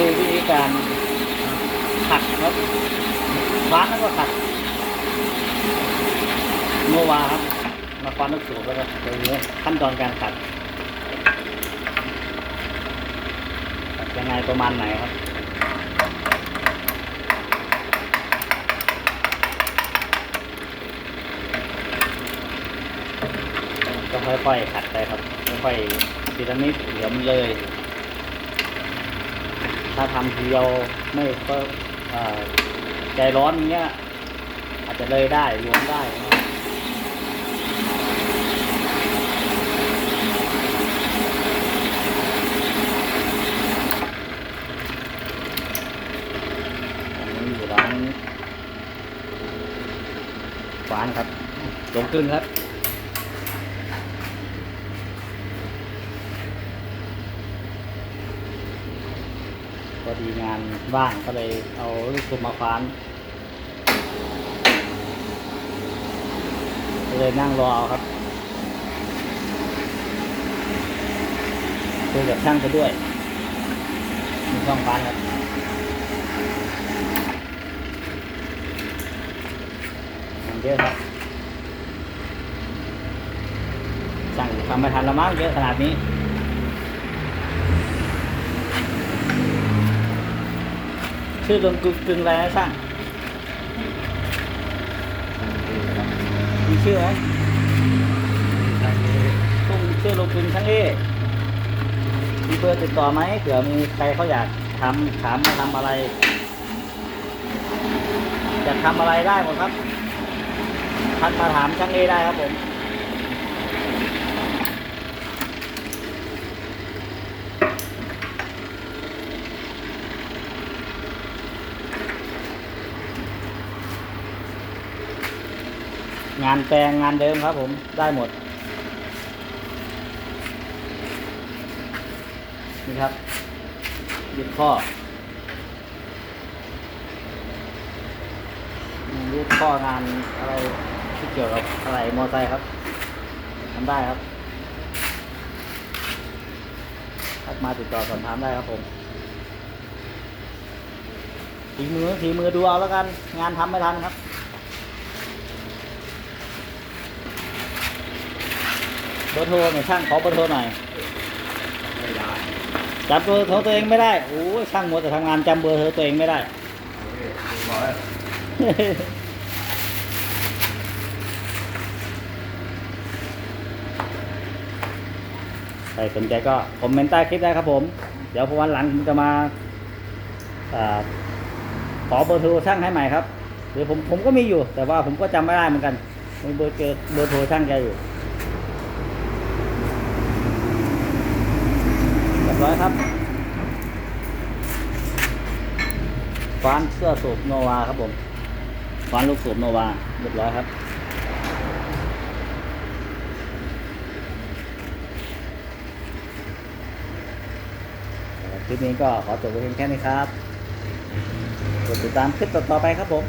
คือวิธีการขัดครับฟ้านแล้วก็ขัดโนวาครับมาฟ้านลูกสูบแล้วก็ตรงนี้ขั้นตอนการขัดยังไงประมาณไหนครับก็ค่อยๆขัดไปครับค่อยๆทีละนิดเดี๋ยวมันเลย ถ้าทำทีเดียวไม่ก็ใจร้อนอย่างเงี้ย อาจจะเลยได้รวมได้อยู่ร้านฝานครับลงกลึงครับ อดีงานว่างก็เลยเอาลูกสูบมาฟ้านก็เลยนั่งรอเอาครับคุยกับช่างไปด้วยมีช่องฟ้านครับงานเยอะครับช่างทำไม่ทันละมั้งเยอะขนาดนี้ ชื่อลงกึ่งกึ่งอะไรนะช่างมีชื่อไหมต้งชื่อลงกึ่งช่างเอมีเบอร์ติดต่อไหมเผื่อมีใครเขาอยากทำถามมาทำอะไรอยากทำอะไรได้หมดครับทักมาถามช่างเอได้ครับผม งานแปลงงานเดิมครับผมได้หมด นี่ครับยึดข้อยึดข้องานอะไรที่เกี่ยวกับอะไรมอไซค์ครับทำได้ครับทักมาติดต่อสอบถามได้ครับผมทีมือทีมือดูเอาแล้วกัน งานทำไม่ทันครับ เบ อร์โทรหน่อยช่างขอเบอร์โทรหน่อยไม่ได้จำเบอร์โทรตัวเองไม่ได้โอ้ยช่างมัวแต่ทำงานจำเบอร์โทรตัวเองไม่ได้บอกแล้วใครสนใจก็คอมเมนต์ใต้คลิปได้ครับผม เดี๋ยวพอวันหลังผมจะมาอาขอเบอร์โทรช่างให้ใหม่ครับหรือผมผมก็มีอยู่ แต่ว่าผมก็จำไม่ได้เหมือนกันมีเบอร์เจอเบอร์โทรช่างแกอยู่เรียบ ร้อยครับฟานเสื้อสูบโนวาครับผมฟานลูกสูบโนวาเรียบร้อยครับคลิปนี้ก็ขอจบไว้เพียงแค่นี้ครับกดติดตามคลิปต่อๆไปครับผม